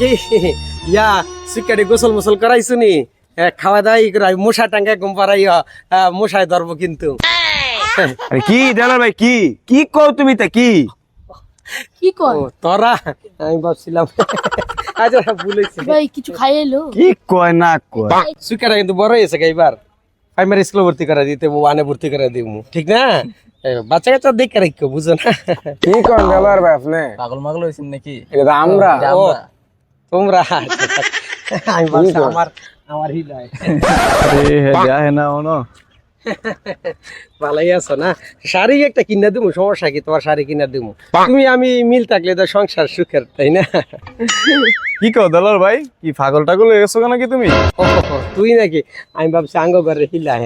কি ইয়া শিকারি গোসল মোসল করাইছো নি খাওয়া দাওয়া ই করাই মশা টাঙ্গা ঘুম পাড়াই মশায় ধরবো কিন্তু। আরে কি দেলার ভাই কি? কি কও তুমি তা কি? কি কর ও তোরা? আমি ভাবছিলাম আচ্ছা ভুলেছি। ভাই কিছু খাই এলো কি কয় না কয়? সুকারা কিন্তু বড় হয়েছে এবার প্রাইমারি স্কুলে ভর্তি করে দিতে ওয়ানে ভর্তি করে দিব ঠিক না? বাচ্চা কাচ্চা দেখে রাখো বুঝো না। কি কোন দেলার ভাই আপনি? পাগল মাগল হইছেন নাকি? এটা তো আমরা। ও তোমরা। আমি আমার আমার হৃদয়। আরে হে যা হে না ওনো। ভালোই আছো না? শাড়ি একটা কিনা দিমু সমস্যা কি? তোমার শাড়ি কিনা দিমু। তুমি আমি মিল থাকলে তো সংসার সুখের তাই না? কি কও দেলার ভাই? কি পাগল টাগল হয়ে গেছো নাকি তুমি? তুই নাকি? আমি ভাবছি আঙ্গ ঘরে হিলাই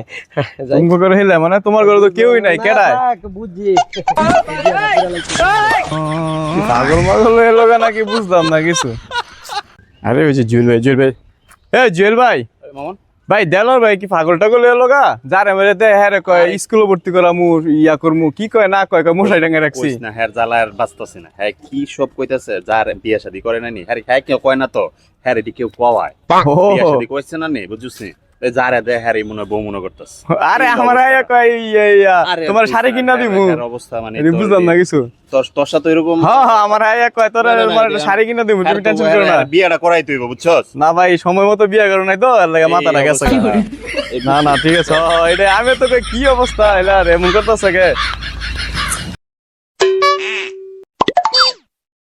যাই। অঙ্ক করে হিলে মানে তোমার ঘরে তো কেউই নাই কেডায় কি পাগল মাগল হয়ে লগা নাকি বুঝলাম না কিছু। আরে ওই যে জুয়েল ভাই জুয়েল ভাই। এ জুয়েল ভাই। মামন। ভাই দেলর ভাই কি পাগল টাগল লগা যারে মেরে দে হ্যাঁ রে কয় স্কুলে ভর্তি করামু ইয়া করমু কি কয় না কয় কয় মশাই ডাঙ্গে রাখছি। না হ্যার জ্বালা আর না। হ্যাঁ কি সব কইতাছে যার বিয়া শাদি করে নাই হ্যাঁ হ্যাঁ কেউ কয় না তো। হ্যাঁ এটি কেউ কওয়ায়। বিয়া শাদি কইছে না নি বুঝছিস নি যারে হ্যাঁ মনে হয় বউ মনে আরে আমার তোমার শাড়ি কিনা দিমু? অবস্থা মানে তোর বুঝলাম না কিছু। তোর তোর সাথে এরকম হ্যাঁ হ্যাঁ আমার আয়া কয় তোর আমার শাড়ি কিনা দিমু তুমি টেনশন করো না। হ্যার বিয়াটা করাই তুই বুঝছস? না ভাই সময় মতো বিয়ে করো নাই তো এর লাগে মাথাটা গেছে। না না ঠিক আছে। এটা আমি তো কি অবস্থা এলা রে এমন করতেছে কে?